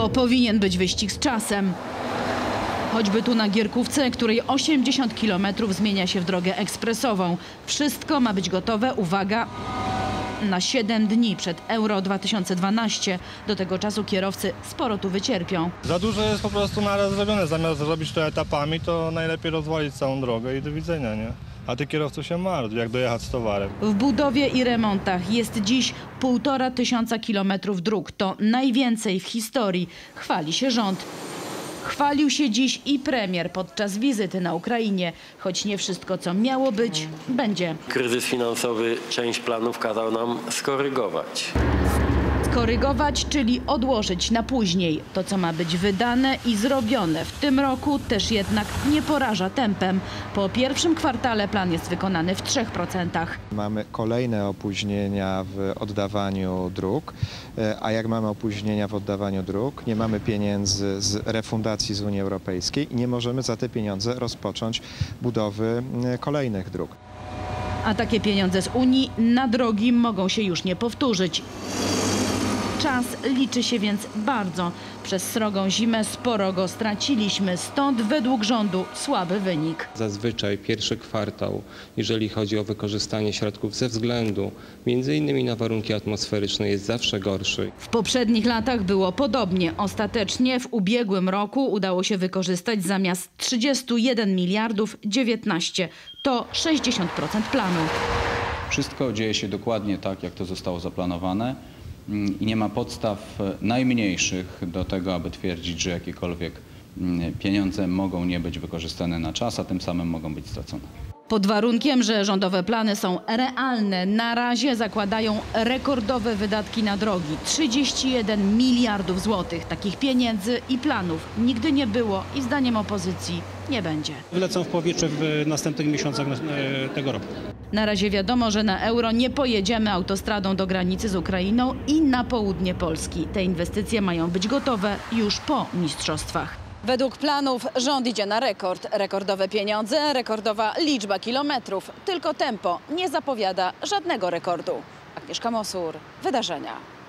To powinien być wyścig z czasem. Choćby tu na Gierkówce, której 80 km zmienia się w drogę ekspresową. Wszystko ma być gotowe, uwaga, na 7 dni przed Euro 2012. Do tego czasu kierowcy sporo tu wycierpią. Za dużo jest po prostu naraz zrobione. Zamiast zrobić to etapami, to najlepiej rozwalić całą drogę i do widzenia, nie? A ty kierowców się martw, jak dojechać z towarem. W budowie i remontach jest dziś półtora tysiąca kilometrów dróg. To najwięcej w historii. Chwali się rząd. Chwalił się dziś i premier podczas wizyty na Ukrainie. Choć nie wszystko, co miało być, będzie. Kryzys finansowy część planów kazał nam skorygować. Skorygować, czyli odłożyć na później. To, co ma być wydane i zrobione w tym roku, też jednak nie poraża tempem. Po pierwszym kwartale plan jest wykonany w 3%. Mamy kolejne opóźnienia w oddawaniu dróg, e, a jak mamy opóźnienia w oddawaniu dróg, nie mamy pieniędzy z refundacji z Unii Europejskiej i nie możemy za te pieniądze rozpocząć budowy e, kolejnych dróg. A takie pieniądze z Unii na drogi mogą się już nie powtórzyć. Czas liczy się więc bardzo. Przez srogą zimę sporo go straciliśmy, stąd według rządu słaby wynik. Zazwyczaj pierwszy kwartał, jeżeli chodzi o wykorzystanie środków ze względu między innymi na warunki atmosferyczne jest zawsze gorszy. W poprzednich latach było podobnie. Ostatecznie w ubiegłym roku udało się wykorzystać zamiast 31 miliardów 19. To 60% planu. Wszystko dzieje się dokładnie tak, jak to zostało zaplanowane i nie ma podstaw e, najmniejszych do tego, aby twierdzić, że jakiekolwiek mm, pieniądze mogą nie być wykorzystane na czas, a tym samym mogą być stracone. Pod warunkiem, że rządowe plany są realne, na razie zakładają rekordowe wydatki na drogi 31 miliardów złotych. Takich pieniędzy i planów nigdy nie było i zdaniem opozycji nie będzie. Wlecą w powietrze w następnych miesiącach e, tego roku. Na razie wiadomo, że na euro nie pojedziemy autostradą do granicy z Ukrainą i na południe Polski. Te inwestycje mają być gotowe już po mistrzostwach. Według planów rząd idzie na rekord. Rekordowe pieniądze, rekordowa liczba kilometrów. Tylko tempo nie zapowiada żadnego rekordu. Agnieszka Mosur, wydarzenia.